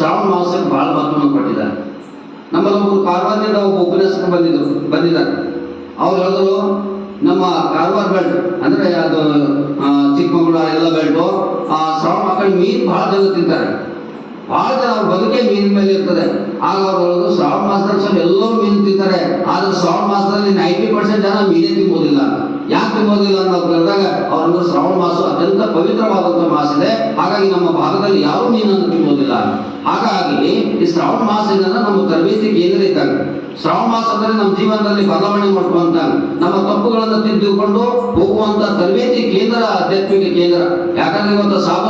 ಶ್ರಾವಣ ಮಾಸಕ್ಕೆ ಬಹಳ ಮಹತ್ವವನ್ನು ಕೊಟ್ಟಿದ್ದಾರೆ. ನಮ್ಮಲ್ಲೊಬ್ಬರು ಕಾರವಾರದಿಂದ ಒಬ್ಬ ಉಪನ್ಯಾಸಕ ಬಂದಿದ್ರು, ಬಂದಿದ್ದಾರೆ. ಅವ್ರು ಹೇಳಿದ್ರು, ನಮ್ಮ ಕಾರವಾರ ಬೆಲ್ಟ್, ಅಂದ್ರೆ ಅದು ಚಿಕ್ಕಮಗಳೂರು ಎಲ್ಲ ಬೆಲ್ಟು, ಆ, ಶ್ರಾವಣ ಆ ಕಡೆ ಮೀನು ಬಹಳ ಜನ ತಿಂತಾರೆ. ಬಹಳ ಜನ ಅವ್ರ ಬದುಕೆ ಮೀನಿನ ಮೇಲೆ ಇರ್ತದೆ. ಆಗ ಅವ್ರು ಹೇಳೋದು ಶ್ರಾವಣ ಮಾಸದಲ್ಲಿ ಸ್ವಲ್ಪ ಎಲ್ಲರೂ ಮೀನು ತಿಂತಾರೆ. ಆದ್ರೆ ಶ್ರಾವಣ ಮಾಸದಲ್ಲಿ ನೈಂಟಿ ಪರ್ಸೆಂಟ್ ಜನ ಮೀನೇ ತಿಂಬೋದಿಲ್ಲ ಯಾಕೆ ಮೊದಲಿಲ್ಲ ಅಂತ ಕೇಳಿದಾಗ ಅವ್ರಂದ್ರೆ ಶ್ರಾವಣ ಮಾಸ ಅತ್ಯಂತ ಪವಿತ್ರವಾದಂತಹ ಮಾಸ ಇದೆ. ಹಾಗಾಗಿ ನಮ್ಮ ಭಾಗದಲ್ಲಿ ಯಾರು ಮೀನನ್ನು ತಿನ್ನೋದಿಲ್ಲ ಹಾಗಾಗಿ ಈ ಶ್ರಾವಣ ಮಾಸದಿಂದ ನಮ್ಮ ತರಬೇತಿ ಕೇಂದ್ರ ಇದ್ದಾಗ ಶ್ರಾವಣ ಮಾಸ ಅಂದ್ರೆ ನಮ್ಮ ಜೀವನದಲ್ಲಿ ಬದಲಾವಣೆ ಮಾಡುವಂತ ನಮ್ಮ ತಪ್ಪುಗಳನ್ನು ತಿದ್ದುಕೊಂಡು ಹೋಗುವಂತ ತರಬೇತಿ ಕೇಂದ್ರ, ಆಧ್ಯಾತ್ಮಿಕ ಕೇಂದ್ರ. ಯಾಕಂದ್ರೆ ಇವತ್ತು ಸಾಬೂನು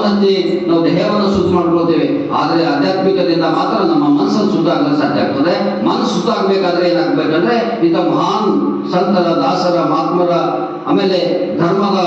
ನಾವು ದೇಹವನ್ನು ಶುದ್ಧ ಮಾಡ್ಕೊಳ್ತೇವೆ. ಆದ್ರೆ ಆಧ್ಯಾತ್ಮಿಕದಿಂದ ಮಾತ್ರ ನಮ್ಮ ಮನಸ್ಸನ್ನು ಶುದ್ಧ ಆಗಲು ಸಾಧ್ಯ ಆಗ್ತದೆ. ಮನಸ್ಸು ಶುದ್ಧ ಆಗ್ಬೇಕಾದ್ರೆ ಏನಾಗ್ಬೇಕಂದ್ರೆ ಇಂಥ ಮಹಾನ್ ಸಂತರ, ದಾಸರ, ಮಹಾತ್ಮರ ಆಮೇಲೆ ಧರ್ಮದ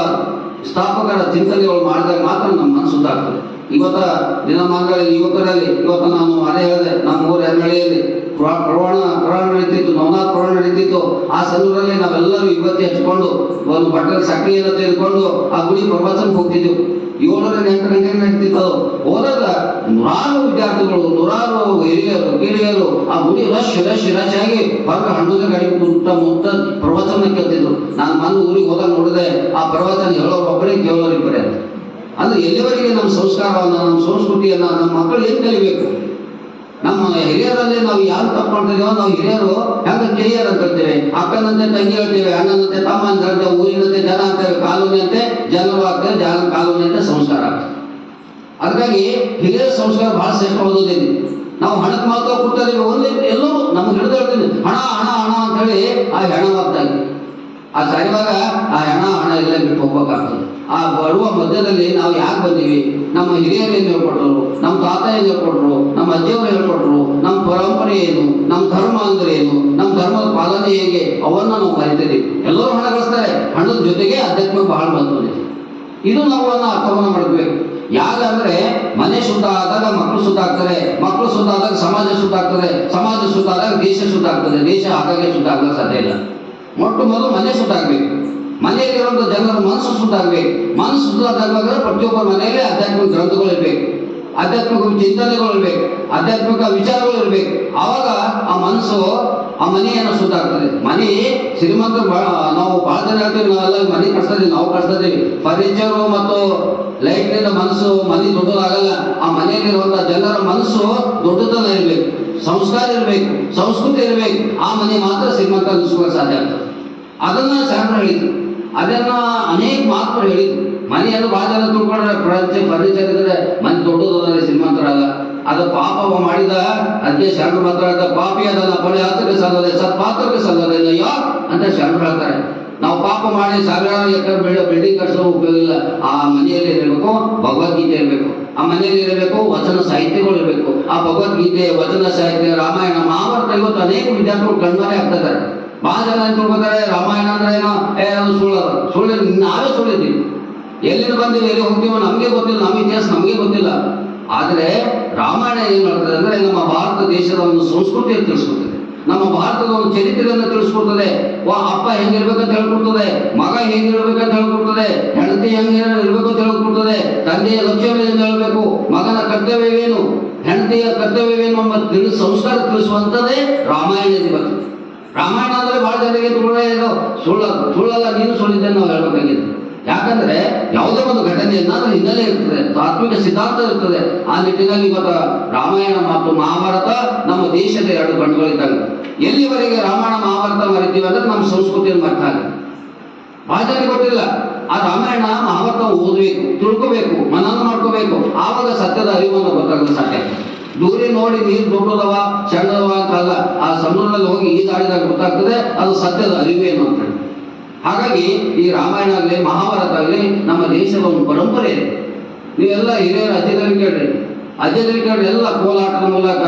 ಸ್ಥಾಪಕರ ಚಿಂತನೆಗಳು ಮಾಡಿದಾಗ ಮಾತ್ರ ನಮ್ಮ ಮನಸ್ಸು ಶುದ್ಧ ಆಗ್ತದೆ. ಇವತ್ತ ದಿನಮಾನಗಳಲ್ಲಿ ಯುವಕರಲ್ಲಿ ಇವತ್ತು ನಾನು ಅದೇ ಹೇಳಿದೆ, ನಮ್ಮ ಊರ ಹೆಣ್ಣಳಿಯಲ್ಲಿ ಪ್ರವಾಣ ಪ್ರಯಾಣ ನಡೀತಿತ್ತು, ನವನಾಥ್ ಪ್ರವಾಣ ನಡೀತಿತ್ತು. ಆ ಸಂದರ್ಭದಲ್ಲಿ ನಾವೆಲ್ಲರೂ ಯುವತಿ ಹಚ್ಕೊಂಡು ಒಂದು ಬಟ್ಟೆ ಸಕ್ರಿಯನ್ನು ತೆಗೆದುಕೊಂಡು ಆ ಗುಡಿ ಪ್ರವಾಸಕ್ಕೆ ಹೋಗ್ತಿದ್ವು ಏಳರಿಂದ ನಂತರ ಏನಾಗ್ತಿತ್ತು. ಹೋದಾಗ ನೂರಾರು ವಿದ್ಯಾರ್ಥಿಗಳು, ನೂರಾರು ಹಿರಿಯರು, ಕಿರಿಯರು, ಆ ಗುಡಿ ರಶ್ ರಶ್ ರಶ್ ಆಗಿ ಹೊರಗೆ ಹಣ್ಣುದ ಗಾಡಿ ಸುತ್ತ ಮುತ್ತ ಪ್ರವಚನ ಕೇಳ್ತಿದ್ರು. ನಾನು ಬಂದು ಊರಿಗೆ ಹೋದಾಗ ನೋಡಿದೆ, ಆ ಪ್ರವಚನ ಹೇಳೋರು ಒಬ್ಬರೇ ಕೇಳೋರು ಇಬ್ಬರೇ ಅಂದ್ರೆ ಎಲ್ಲಿವರೆಗೆ ನಮ್ಮ ಸಂಸ್ಕಾರವನ್ನ, ನಮ್ಮ ಸಂಸ್ಕೃತಿಯನ್ನ ನಮ್ಮ ಮಕ್ಕಳು ಏನ್ ಕಲಿಬೇಕು? ನಮ್ಮ ಹಿರಿಯರಲ್ಲಿ ನಾವು ಯಾರು ಮಾಡ್ತಿದೀವೋ ನಾವು ಹಿರಿಯರು ಹೆಂಗ ಕಿರಿಯರು ಅಂತ ಹೇಳ್ತೇವೆ ಅಕ್ಕನಂತೆ ತಂಗಿ ಹೇಳ್ತೇವೆ, ಅಣ್ಣನಂತೆ ತಮ್ಮ ಅಂತ ಹೇಳ್ತೇವೆ, ಊರಿನಂತೆ ಜನ ಅಂತೇವೆ ಕಾಲೂನಿ ಅಂತೆ, ಜನರು ಆಗ್ತೇವೆ ಜನ ಕಾಲೋನಿ ಅಂತ ಸಂಸ್ಕಾರ ಅದಕ್ಕಾಗಿ ಹಿರಿಯರ ಸಂಸ್ಕಾರ ಬಹಳ ಶ್ರೇಷ್ಠವಾದದಿದೆ ನಾವು ಹಣಕ್ಕೆ ಮಾತ್ರ ಕೊಡ್ತಾರೆ ಒಂದೇ ಎಲ್ಲರೂ ನಮ್ಗೆ ಹಿಡಿದು ಹೇಳ್ತೀನಿ, ಹಣ ಹಣ ಹಣ ಅಂತ ಹೇಳಿ ಆ ಇದೆ ಆ ಸರಿವಾಗ ಆ ಹಣ ಹಣ ಎಲ್ಲ ಬಿಟ್ಟು ಹೋಗ್ಬೇಕಾಗ್ತದೆ. ಆ ಬರುವ ಮಧ್ಯದಲ್ಲಿ ನಾವು ಯಾಕೆ ಬಂದೀವಿ? ನಮ್ಮ ಹಿರಿಯರು ಏನು ಹೇಳ್ಕೊಟ್ರು? ನಮ್ಮ ತಾತ ಏನು ಹೇಳ್ಕೊಟ್ರು? ನಮ್ಮ ಅಜ್ಜಿಯವರು ಹೇಳ್ಕೊಟ್ರು? ನಮ್ಮ ಪರಂಪರೆ ಏನು? ನಮ್ಮ ಧರ್ಮ ಅಂದ್ರೆ ಏನು? ನಮ್ಮ ಧರ್ಮದ ಪಾಲನೆ ಹೇಗೆ? ಅವನ್ನ ನಾವು ಕರಿತೀವಿ ಎಲ್ಲರೂ ಹಣ ಗಳಿಸ್ತಾರೆ. ಹಣದ ಜೊತೆಗೆ ಅಧ್ಯಾತ್ಮ ಬಹಳ ಬಂದಿದೆ ಇದು ನಾವು ಅನ್ನ ಅರ್ಥವನ್ನ ಮಾಡಬೇಕು. ಯಾಕಂದ್ರೆ ಮನೆ ಶುದ್ಧ ಆದಾಗ ಮಕ್ಕಳು ಶುದ್ಧ ಆಗ್ತಾರೆ. ಮಕ್ಕಳು ಶುದ್ಧ ಆದಾಗ ಸಮಾಜ ಶುದ್ಧ ಆಗ್ತದೆ. ಸಮಾಜ ಶುದ್ಧ ಆದಾಗ ದೇಶ ಶುದ್ಧ ಆಗ್ತದೆ. ದೇಶ ಹಾಗಾಗಿ ಶುದ್ಧ ಆಗಲು ಸಾಧ್ಯ ಇಲ್ಲ. ಮೊಟ್ಟ ಮೊದಲು ಮನೆ ಸುಟ್ಟಾಗಬೇಕು ಮನೆಯಲ್ಲಿರುವಂಥ ಜನರ ಮನಸ್ಸು ಸುಟ್ಟಾಗಬೇಕು ಮನಸ್ಸು ಸುಟ್ಟಾದಾಗ ಪ್ರತಿಯೊಬ್ಬ ಮನೆಯಲ್ಲಿ ಆಧ್ಯಾತ್ಮಿಕ ಗ್ರಂಥಗಳು ಇರಬೇಕು. ಆಧ್ಯಾತ್ಮಿಕ ಚಿಂತನೆಗಳು ಇರಬೇಕು. ಆಧ್ಯಾತ್ಮಿಕ ವಿಚಾರಗಳು ಇರಬೇಕು. ಆವಾಗ ಆ ಮನಸ್ಸು ಆ ಮನೆಯನ್ನು ಶುದ್ಧ ಆಗ್ತದೆ ಮನೆ ಶ್ರೀಮಂತ ನಾವು ಬಹಳ ಜನ ಹೇಳ್ತೀವಿ ನಾವೆಲ್ಲ ಮನೆ ಕಟ್ಸ್ತೀವಿ ನಾವು ಕಟ್ಸ್ತೀವಿ ಫರ್ನಿಚರು ಮತ್ತು ಲೈಟ್ನಿಂದ ಮನಸ್ಸು ಮನೆ ದೊಡ್ಡದಾಗಲ್ಲ, ಆ ಮನೆಯಲ್ಲಿರುವಂತಹ ಜನರ ಮನಸ್ಸು ದೊಡ್ಡದನ್ನ ಇರಬೇಕು, ಸಂಸ್ಕಾರ ಇರಬೇಕು, ಸಂಸ್ಕೃತಿ ಇರಬೇಕು. ಆ ಮನೆ ಮಾತ್ರ ಶ್ರೀಮಂತ ಅನಿಸ್ಕೊಳ್ಳೋಕೆ ಸಾಧ್ಯ ಆಗ್ತದೆ. ಅದನ್ನ ಶಾಸ್ತ್ರ ಹೇಳಿದ್ರು. ಅದನ್ನ ಅನೇಕ ಮಾತುಗಳು ಹೇಳಿದ್ರು. ಮನೆಯನ್ನು ಬಹಳ ಜನ ತಿಳ್ಕೊಂಡ್ರೆ ಫರ್ನಿಚರ್ ಇದ್ರೆ ಪಾಪವ ಮಾಡಿದ ಅದಕ್ಕೆ ಶರಣ ಮಾತ್ರ ಪಾಪಿ ಅದನ್ನ ಕೊಲೆ ಹತ್ತಕ್ಕೆ ಸಲ್ಲದೆ ಸತ್ಪಾತ್ರಕ್ಕೆ ಸಲ್ಲದೆ ಅಯ್ಯೋ ಅಂತ ಶರಣರು ಹೇಳ್ತಾರೆ ನಾವು ಪಾಪ ಮಾಡಿ ಸಾವಿರಾರು ಎಕರೆ ಬೆಳೆ ಬಿಲ್ಡಿಂಗ್ ಕಟ್ಟಿಸೋ ಉಪಯೋಗ ಇಲ್ಲ. ಆ ಮನೆಯಲ್ಲಿ ಇರಬೇಕು, ಭಗವದ್ಗೀತೆ ಇರಬೇಕು. ಆ ಮನೆಯಲ್ಲಿ ಇರಬೇಕು, ವಚನ ಸಾಹಿತ್ಯಗಳು ಇರಬೇಕು. ಆ ಭಗವದ್ಗೀತೆ ವಚನ ಸಾಹಿತ್ಯ, ರಾಮಾಯಣ, ಮಹಾಭಾರತ ಇವತ್ತು ಅನೇಕ ವಿದ್ಯಾರ್ಥಿಗಳು ಕಣ್ಮರೆ ಆಗ್ತಾ ಇದ್ದಾರೆ. ಬಹಳ ಜನ ಏನ್ ತಿಳ್ಕೊತಾರೆ ರಾಮಾಯಣ ಅಂದ್ರೆ ಏನೋ? ಏ ಸುಳ್ಳ ಸುಳ್ಳು ನಾವೇ ಸುಳ್ಳಿದ್ದೀವಿ. ಎಲ್ಲಿಂದ ಬಂದಿವಿ ಎಲ್ಲಿ ಹೋಗ್ತೀವೋ ನಮಗೆ ಗೊತ್ತಿಲ್ಲ, ನಮ್ಮ ಇತಿಹಾಸ ನಮಗೆ ಗೊತ್ತಿಲ್ಲ. ಆದ್ರೆ ರಾಮಾಯಣ ಏನು ಮಾಡ್ತದೆ ಅಂದರೆ ನಮ್ಮ ಭಾರತ ದೇಶದ ಒಂದು ಸಂಸ್ಕೃತಿಯನ್ನು ತಿಳಿಸ್ಕೊಡ್ತದೆ. ನಮ್ಮ ಭಾರತದ ಒಂದು ಚರಿತ್ರೆಯನ್ನು ತಿಳಿಸ್ಕೊಡ್ತದೆ. ವಾ, ಅಪ್ಪ ಹೆಂಗಿರ್ಬೇಕಂತ ಹೇಳ್ಕೊಡ್ತದೆ. ಮಗ ಹೆಂಗಿರ್ಬೇಕಂತ ಹೇಳ್ಕೊಡ್ತದೆ. ಹೆಂಡತಿ ಹೆಂಗ ಇರ್ಬೇಕು ಅಂತ ಹೇಳ್ಕೊಡ್ತದೆ. ತಂದೆಯ ಲಕ್ಷ್ಯವೇನು ಹೇಳ್ಬೇಕು? ಮಗನ ಕರ್ತವ್ಯವೇನು? ಹೆಂಡತಿಯ ಕರ್ತವ್ಯವೇನು ಎಂಬ ತಿಳಿ ಸಂಸ್ಕಾರ ತಿಳಿಸುವಂತದೇ ರಾಮಾಯಣದಲ್ಲಿ ಬರ್ತದೆ. ರಾಮಾಯಣ ಅಂದ್ರೆ ಬಹಳ ಜನರಿಗೆ ತುಳ ಇದು. ಸುಳ್ಳ, ಸುಳ್ಳಲ್ಲ, ನೀನು ಸುಳ್ಳಿದ್ದೆ ನಾವು ಹೇಳ್ಬೇಕಾಗಿದೆ ಯಾಕಂದ್ರೆ ಯಾವುದೇ ಒಂದು ಘಟನೆ ಏನಾದ್ರೂ ಹಿನ್ನೆಲೆ ಇರ್ತದೆ, ತಾತ್ವಿಕ ಸಿದ್ಧಾಂತ ಇರ್ತದೆ, ಆ ನಿಟ್ಟಿನಲ್ಲಿ ಇವತ್ತು ರಾಮಾಯಣ ಮತ್ತು ಮಹಾಭಾರತ ನಮ್ಮ ದೇಶದ ಎರಡು ಕಣ್ಣುಗಳಿದ್ದಂಗೆ ಎಲ್ಲಿವರೆಗೆ ರಾಮಾಯಣ, ಮಹಾಭಾರತ ಮರಿತೀವಿ ಅಂದ್ರೆ ನಮ್ಮ ಸಂಸ್ಕೃತಿಯನ್ನು ಮರ್ತ ಜನರಿಗೆ ಗೊತ್ತಿಲ್ಲ. ಆ ರಾಮಾಯಣ, ಮಹಾಭಾರತ ಓದಬೇಕು, ತಿಳ್ಕೋಬೇಕು, ಮನನ ಮಾಡ್ಕೋಬೇಕು. ಆವಾಗ ಸತ್ಯದ ಅರಿವನ್ನು ಗೊತ್ತಾಗಲು ಸಾಧ್ಯ. ದೂರಿ ನೋಡಿ ನೀರು ದೊಡ್ಡದವ ಸಣ್ಣದವ ಅಂತ ಅಲ್ಲ, ಆ ಸಮುದ್ರದಲ್ಲಿ ಹೋಗಿ ಈಜಾಡಿದಾಗ ಗೊತ್ತಾಗ್ತದೆ, ಅದು ಸತ್ಯದ ಅರಿವೇನು ಅಂತ. ಹಾಗಾಗಿ ಈ ರಾಮಾಯಣ ಆಗಲಿ, ಮಹಾಭಾರತ ಆಗಲಿ ನಮ್ಮ ದೇಶದ ಒಂದು ಪರಂಪರೆ ಇದೆ. ನೀವೆಲ್ಲ ಹಿರಿಯರ ಅಜ್ಜದಲ್ಲಿ ಕೇಳ್ರಿ. ಅಜ್ಜದಲ್ಲಿ ಕೇಳ್ರಿ, ಎಲ್ಲ ಕೋಲಾಟದ ಮೂಲಕ